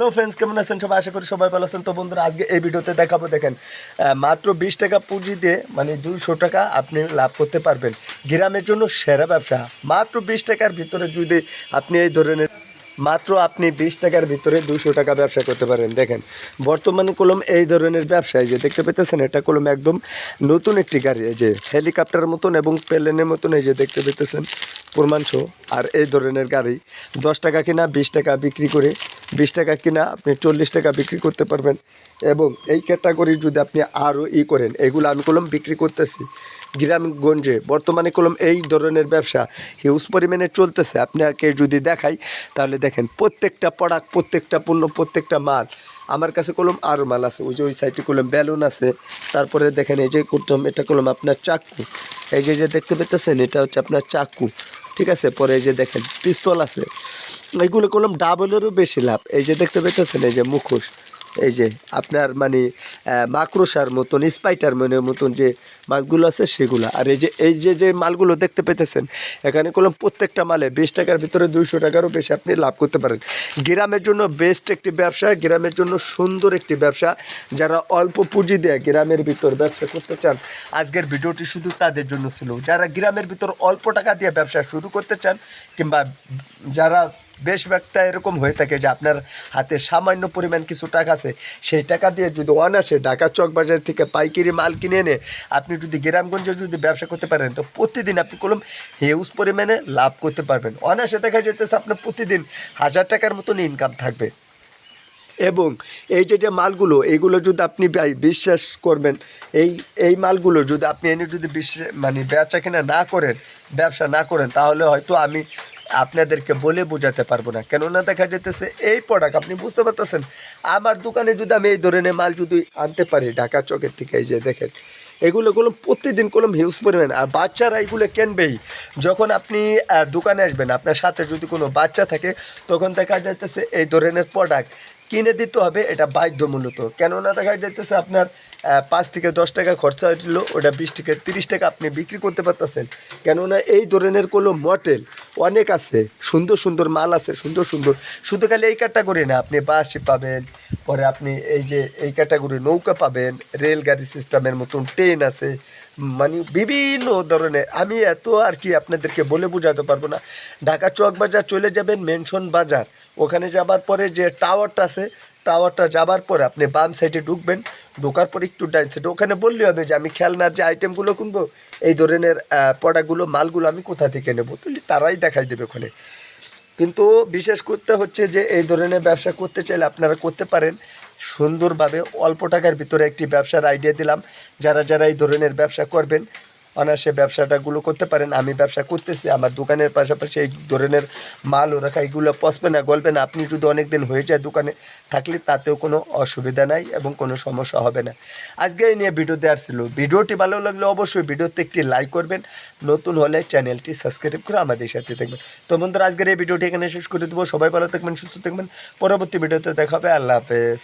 Hello friends কেমন আছেন? সবাই আশা করি সবাই ভালো আছেন। তো বন্ধুরা, আজকে এই ভিডিওতে দেখাবো, দেখেন মাত্র বিশ টাকা পুঁজি দিয়ে মানে দুশো টাকা আপনি লাভ করতে পারবেন। গ্রামের জন্য সেরা ব্যবসা। মাত্র বিশ টাকার ভিতরে যদি আপনি এই ধরনের, মাত্র আপনি বিশ টাকার ভিতরে দুশো টাকা ব্যবসা করতে পারেন। দেখেন, বর্তমানে কলম এই ধরনের ব্যবসায় যে দেখতে পেতেছেন, এটা কলম একদম নতুন একটি গাড়ি যে হেলিকপ্টার মতন এবং প্লেনের মতন, এই যে দেখতে পেতেছেন প্রমাণস আর এই ধরনের গাড়ি, দশ টাকা কিনা বিশ টাকা বিক্রি করে বিশ টাকা কিনা, আপনি চল্লিশ টাকা বিক্রি করতে পারবেন। এবং এই ক্যাটাগরি যদি আপনি আরও ই করেন, এগুলো আমি কলম বিক্রি করতেছি। গ্রামগঞ্জে, বর্তমানে কলম এই ধরনের ব্যবসা হিউজ পরিমাণে চলতেছে। আপনাকে যদি দেখাই, তাহলে দেখেন প্রত্যেকটা প্রোডাক্ট প্রত্যেকটা পণ্য, প্রত্যেকটা মাল। আমার কাছে কলম আরও মাল আছে। ওই যে ওই সাইডে কলম বেলুন আছে। তারপরে দেখেন এই যে করতাম এটা কলম আপনার চাকু। এই যে যে দেখতে পেতেছেন এটা হচ্ছে আপনার চাকু। ঠিক আছে? পরে এই যে দেখেন, পিস্তল আছে। এইগুলো করলাম ডাবলেরও বেশি লাভ। এই যে দেখতে পেতেছেন এই যে মুখোশ। এই যে আপনার মানে মাকড়সার মতন স্পাইটার মানে মতন যে মাছগুলো আছে সেগুলো। আর এই যে এই যে যে মালগুলো দেখতে পেতেছেন এখানে করলাম প্রত্যেকটা মালে বিশ টাকার ভিতরে দুইশো টাকারও বেশি আপনি লাভ করতে পারেন। গ্রামের জন্য বেস্ট একটি ব্যবসা, গ্রামের জন্য সুন্দর একটি ব্যবসা। যারা অল্প পুঁজি দেয় গ্রামের ভিতর ব্যবসা করতে চান, আজকের ভিডিওটি শুধু তাদের জন্য ছিল। যারা গ্রামের ভিতর অল্প টাকা দিয়ে ব্যবসা শুরু করতে চান, কিংবা যারা বেশিরভাগটা এরকম হয়ে থাকে যে আপনার হাতে সামান্য পরিমাণ কিছু টাকা আছে, সেই টাকা দিয়ে যদি অনাসে ঢাকা চক বাজার থেকে পাইকারি মাল কিনে এনে আপনি যদি গ্রামগঞ্জে যদি ব্যবসা করতে পারেন, তো প্রতিদিন আপনি কলম হিউজ পরিমাণে লাভ করতে পারবেন। অনাসে দেখা যেতেছে আপনার প্রতিদিন হাজার টাকার মতন ইনকাম থাকবে। এবং এই যে যে মালগুলো এইগুলো যদি আপনি বিশ্বাস করবেন, এই এই মালগুলো যদি আপনি এনে যদি বিশ্বাস মানে বেচা কিনা না করেন, ব্যবসা না করেন, তাহলে হয়তো আমি আপনাদেরকে বলে বোঝাতে পারব না। কেননা দেখা যেতেছে এই প্রোডাক্ট আপনি বুঝতে পারতেছেন, আমার দোকানে যদি আমি এই ধরনের মাল যদি আনতে পারি ঢাকা চকের থেকে, এই যে দেখেন, এগুলো কলম প্রতিদিন কলম হিউজ পরিমাণ, আর বাচ্চারা এগুলো কেনবেই? যখন আপনি দোকানে আসবেন, আপনার সাথে যদি কোনো বাচ্চা থাকে, তখন দেখা যাইতেছে এই ধরনের প্রোডাক্ট কিনে দিতে হবে, এটা বাধ্যমূলত। কেননা দেখা যাইতেছে আপনার পাঁচ থেকে দশ টাকা খরচা হয়েছিল ওটা বিশ থেকে তিরিশ টাকা আপনি বিক্রি করতে পারতেছেন। কেননা এই ধরনের কোনো মডেল অনেক আছে। সুন্দর সুন্দর মাল আছে, সুন্দর সুন্দর। শুধু খালি এই ক্যাটাগরি না, আপনি বাসি পাবেন, পরে আপনি এই যে এই ক্যাটাগরি নৌকা পাবেন, রেলগাড়ি সিস্টেমের মতন ট্রেন আছে মানে বিভিন্ন ধরনের। আমি এত আর কি আপনাদেরকে বলে বোঝাতে পারব না। ঢাকা চক বাজার চলে যাবেন মেনশন বাজার। ওখানে যাবার পরে যে টাওয়ারটা আছে টাওয়ারটা যাবার পরে আপনি বাম সাইডে ঢুকবেন, ঢোকার পর একটু ডাইন সাইডে ওখানে বললে হবে যে, আমি খেলনার যে আইটেমগুলো কিনবো, এই ধরনের প্রোডাক্টগুলো মালগুলো আমি কোথা থেকে নেব? তাহলে তারাই দেখাই দেবে ওখানে। কিন্তু বিশেষ করতে হচ্ছে যে, এই ধরনের ব্যবসা করতে চাইলে আপনারা করতে পারেন। সুন্দরভাবে অল্প টাকার ভিতরে একটি ব্যবসার আইডিয়া দিলাম। যারা যারা এই ধরনের ব্যবসা করবেন অনায়াসে ব্যবসাটাগুলো করতে পারেন। আমি ব্যবসা করতেছি, আমার দোকানের পাশাপাশি এই ধরনের মাল ও রাখা, এগুলো পচবে না, গলবে না। আপনি যদি অনেক দিন হয়ে যায় দোকানে থাকলে তাতেও কোনো অসুবিধা নাই এবং কোনো সমস্যা হবে না। আজকে এই নিয়ে ভিডিও দেওয়ার ছিল ভিডিওটি ভালো লাগলে অবশ্যই ভিডিওতে একটি লাইক করবেন। নতুন হলে চ্যানেলটি সাবস্ক্রাইব করে আমাদের সাথে থাকবেন। তো বন্ধুরা, আজকের এই ভিডিওটি এখানে শেষ করে দেবো। সবাই ভালো থাকবেন, সুস্থ থাকবেন। পরবর্তী ভিডিওতে দেখা হবে। আল্লাহ হাফেজ।